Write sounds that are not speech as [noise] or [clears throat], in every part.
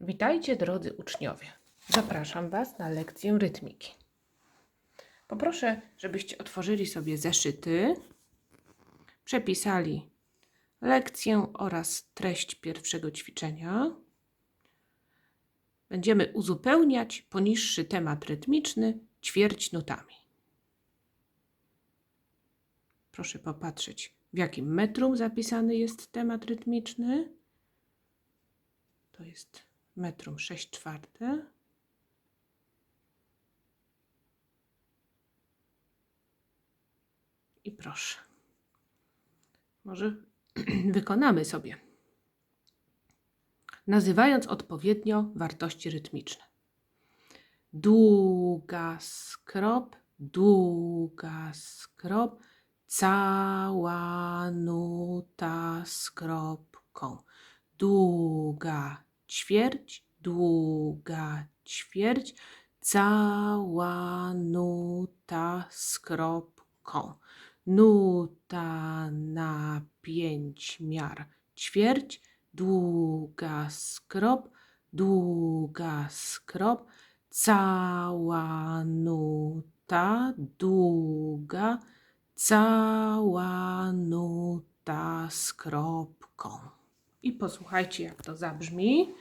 Witajcie drodzy uczniowie. Zapraszam Was na lekcję rytmiki. Poproszę, żebyście otworzyli sobie zeszyty, przepisali lekcję oraz treść pierwszego ćwiczenia. Będziemy uzupełniać poniższy temat rytmiczny ćwierćnutami. Proszę popatrzeć, w jakim metrum zapisany jest temat rytmiczny. To jest metrum 6 czwarte. I proszę. Może [clears throat] wykonamy sobie. Nazywając odpowiednio wartości rytmiczne. Długa skrop, długa skrop, cała nuta skropką. Długa ćwierć, długa ćwierć, cała nuta skropką. Nuta na pięć miar ćwierć, długa skrop, długa skrop, cała nuta długa, cała nuta skropką. I posłuchajcie, jak to zabrzmi.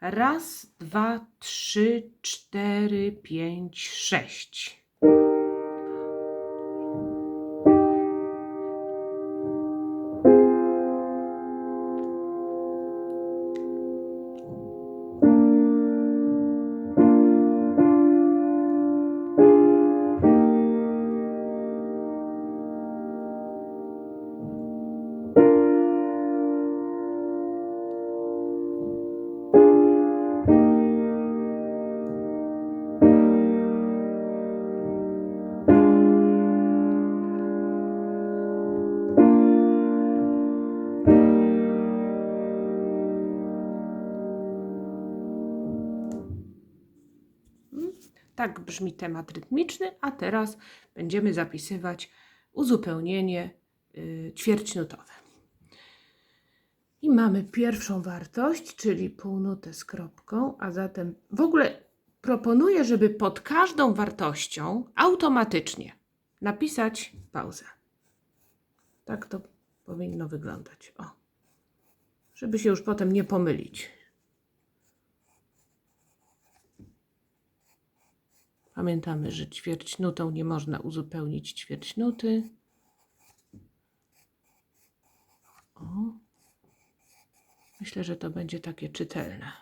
Raz, dwa, trzy, cztery, pięć, sześć. Tak brzmi temat rytmiczny, a teraz będziemy zapisywać uzupełnienie y, ćwierćnutowe. I mamy pierwszą wartość, czyli półnutę z kropką, a zatem w ogóle proponuję, żeby pod każdą wartością automatycznie napisać pauzę. Tak to powinno wyglądać. O. Żeby się już potem nie pomylić. Pamiętamy, że ćwierćnutą nie można uzupełnić ćwierćnuty. O. Myślę, że to będzie takie czytelne.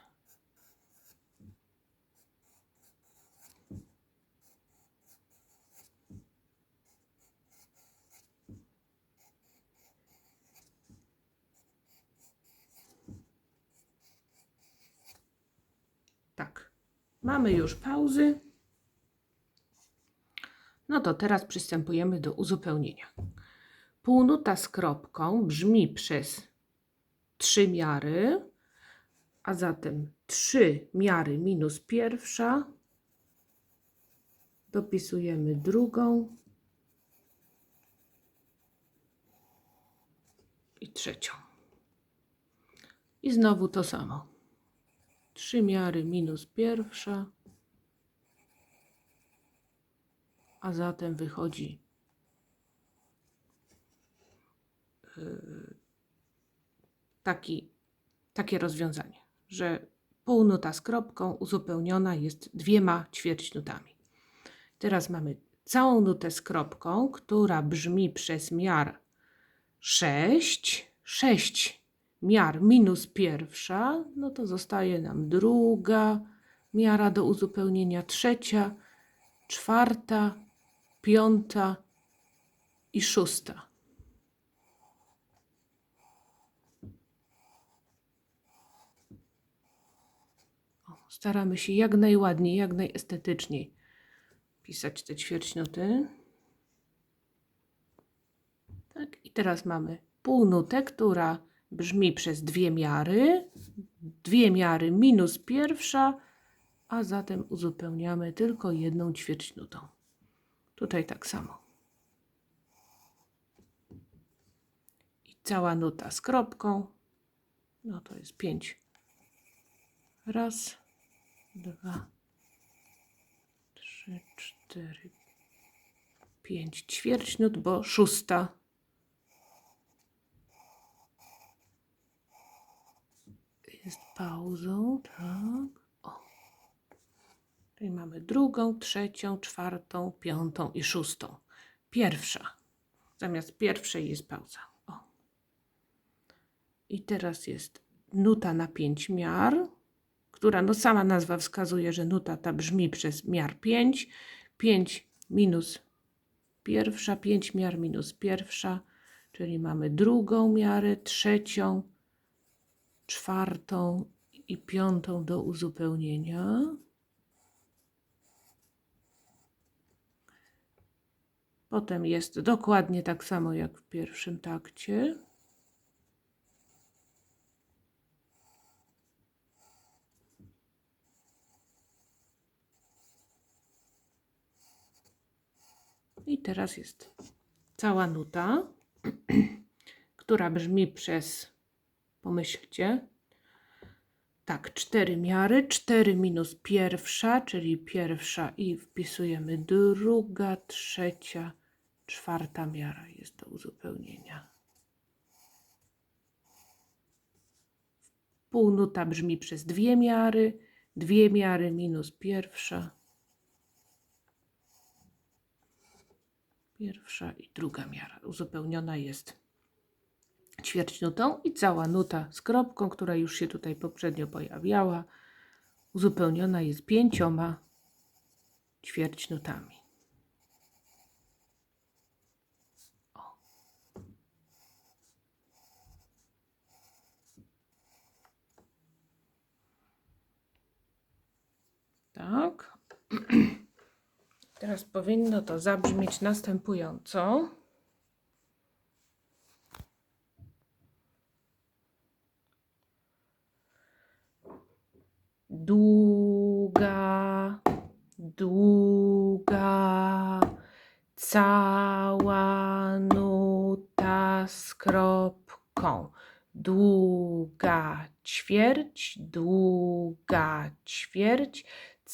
Tak. Mamy już pauzy. To teraz przystępujemy do uzupełnienia. Półnuta z kropką brzmi przez trzy miary, a zatem trzy miary minus pierwsza. Dopisujemy drugą i trzecią. I znowu to samo. Trzy miary minus pierwsza. A zatem wychodzi yy, taki, takie rozwiązanie, że półnuta z kropką uzupełniona jest dwiema ćwierćnutami. Teraz mamy całą nutę z kropką, która brzmi przez miar 6. 6 miar minus pierwsza, no to zostaje nam druga miara do uzupełnienia, trzecia, czwarta, piąta i szósta. Staramy się jak najładniej, jak najestetyczniej pisać te ćwierćnuty. Tak, i teraz mamy półnutę, która brzmi przez dwie miary. Dwie miary minus pierwsza, a zatem uzupełniamy tylko jedną ćwierćnutą. Tutaj tak samo. I cała nuta z kropką. No to jest pięć Raz, dwa, trzy, cztery, pięć. Ćwierćnut, bo szósta. Jest pauzą, tak. Tutaj mamy drugą, trzecią, czwartą, piątą i szóstą. Pierwsza. Zamiast pierwszej jest pauza. O. I teraz jest nuta na pięć miar, która no sama nazwa wskazuje, że nuta ta brzmi przez miar 5. 5 minus pierwsza, 5 miar minus pierwsza, czyli mamy drugą miarę, trzecią, czwartą i piątą do uzupełnienia. Potem jest dokładnie tak samo jak w pierwszym takcie. I teraz jest cała nuta, [clears throat] która brzmi przez, pomyślcie, tak, cztery miary, cztery minus pierwsza, czyli pierwsza i wpisujemy druga, trzecia, czwarta miara jest do uzupełnienia. Półnuta brzmi przez dwie miary, dwie miary minus pierwsza, pierwsza i druga miara. Uzupełniona jest ćwierćnutą i cała nuta z kropką, która już się tutaj poprzednio pojawiała, uzupełniona jest pięcioma ćwierćnutami. Tak. Teraz powinno to zabrzmieć następująco. Długa, długa, cała nuta z kropką. Długa ćwierć, długa ćwierć,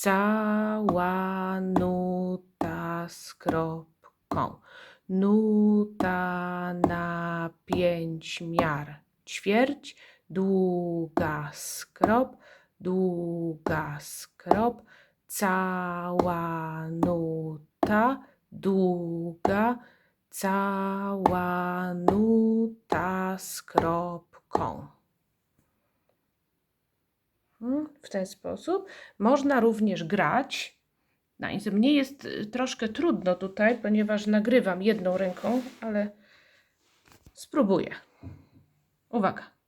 cała nuta z kropką. Nuta na pięć miar. Ćwierć, długa skrop, długa skrop, cała nuta, długa, cała nuta z kropką. W ten sposób można również grać. Na mnie jest y, troszkę trudno tutaj, ponieważ nagrywam jedną ręką, ale spróbuję. Uwaga.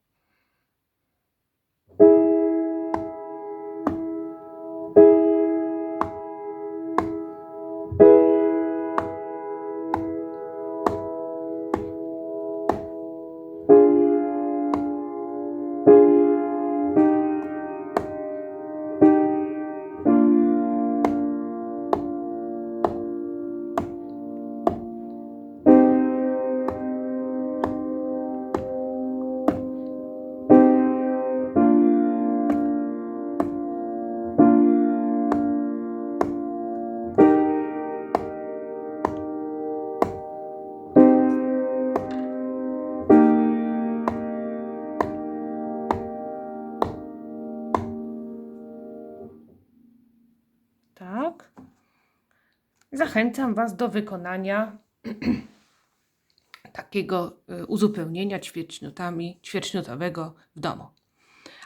Zachęcam Was do wykonania [clears throat] takiego y, uzupełnienia ćwierćnutami, ćwierćnutowego w domu.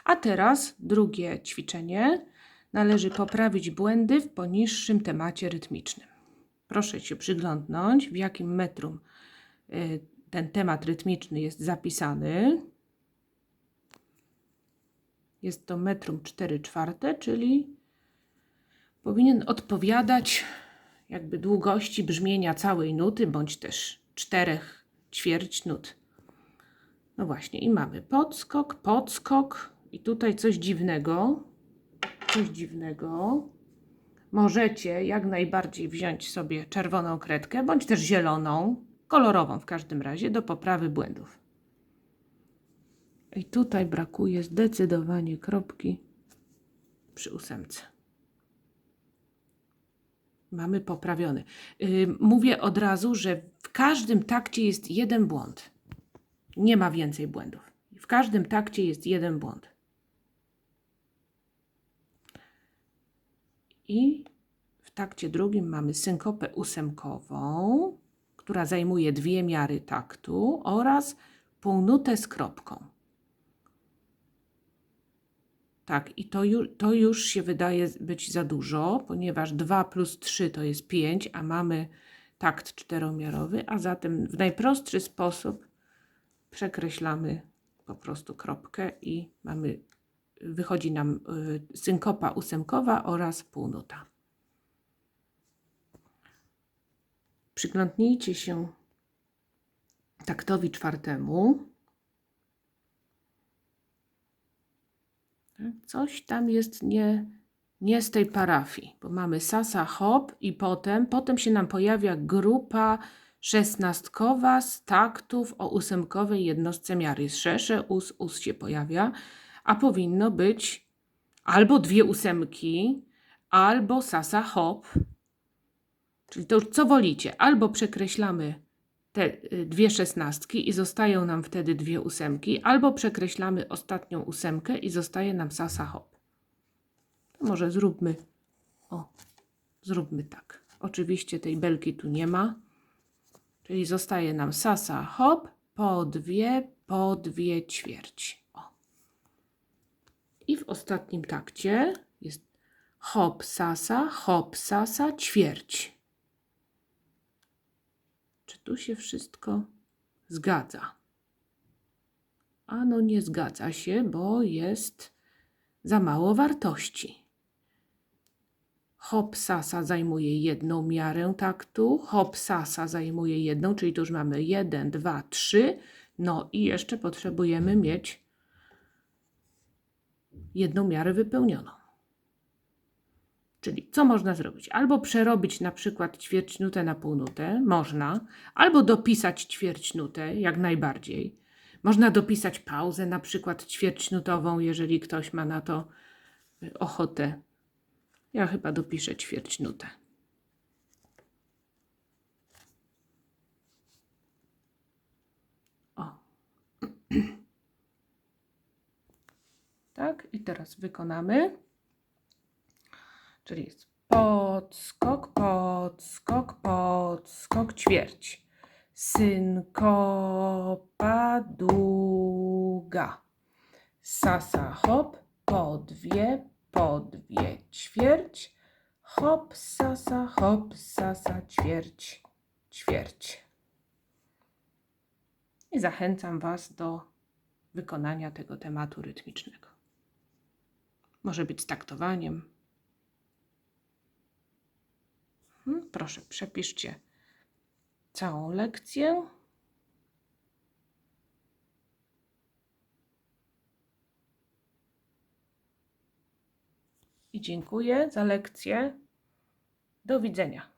A teraz drugie ćwiczenie. Należy poprawić błędy w poniższym temacie rytmicznym. Proszę się przyglądnąć, w jakim metrum y, ten temat rytmiczny jest zapisany. Jest to metrum 4 czwarte, czyli powinien odpowiadać jakby długości brzmienia całej nuty, bądź też czterech ćwierć nut. No właśnie, i mamy podskok, podskok i tutaj coś dziwnego. Coś dziwnego. Możecie jak najbardziej wziąć sobie czerwoną kredkę, bądź też zieloną, kolorową w każdym razie, do poprawy błędów. I tutaj brakuje zdecydowanie kropki przy ósemce. Mamy poprawiony. Mówię od razu, że w każdym takcie jest jeden błąd. Nie ma więcej błędów. W każdym takcie jest jeden błąd. I w takcie drugim mamy synkopę ósemkową, która zajmuje dwie miary taktu oraz półnutę z kropką. Tak, i to, ju, to już się wydaje być za dużo, ponieważ 2 plus 3 to jest 5, a mamy takt czteromiarowy, a zatem w najprostszy sposób przekreślamy po prostu kropkę i mamy, wychodzi nam y, synkopa ósemkowa oraz półnuta. Przyglądnijcie się taktowi czwartemu. Coś tam jest nie, nie z tej parafii, bo mamy sasa hop i potem, potem się nam pojawia grupa szesnastkowa z taktów o ósemkowej jednostce miary. Jest szersze, us, us się pojawia, a powinno być albo dwie ósemki, albo sasa hop. Czyli to już co wolicie, albo przekreślamy te y, dwie szesnastki i zostają nam wtedy dwie ósemki, albo przekreślamy ostatnią ósemkę i zostaje nam sasa hop. Może zróbmy, o, zróbmy tak. Oczywiście tej belki tu nie ma, czyli zostaje nam sasa hop, po dwie, po dwie ćwierć. O. I w ostatnim takcie jest hop, sasa, hop, sasa, ćwierć. Tu się wszystko zgadza? Ano nie zgadza się, bo jest za mało wartości. Hop sasa zajmuje jedną miarę taktu, hop sasa zajmuje jedną, czyli tu już mamy jeden, dwa, trzy. No i jeszcze potrzebujemy mieć jedną miarę wypełnioną. Czyli co można zrobić? Albo przerobić na przykład ćwierćnutę na półnutę, można, albo dopisać ćwierćnutę, jak najbardziej. Można dopisać pauzę, na przykład ćwierćnutową, jeżeli ktoś ma na to y, ochotę. Ja chyba dopiszę ćwierćnutę. O. [clears throat] tak, i teraz wykonamy. Czyli jest podskok, podskok, podskok, ćwierć. Synkopa długa. Sasa hop, po dwie, po dwie, ćwierć. Hop, sasa, hop, sasa, ćwierć, ćwierć. I zachęcam Was do wykonania tego tematu rytmicznego. Może być z taktowaniem, Proszę, przepiszcie całą lekcję. I dziękuję za lekcję. Do widzenia.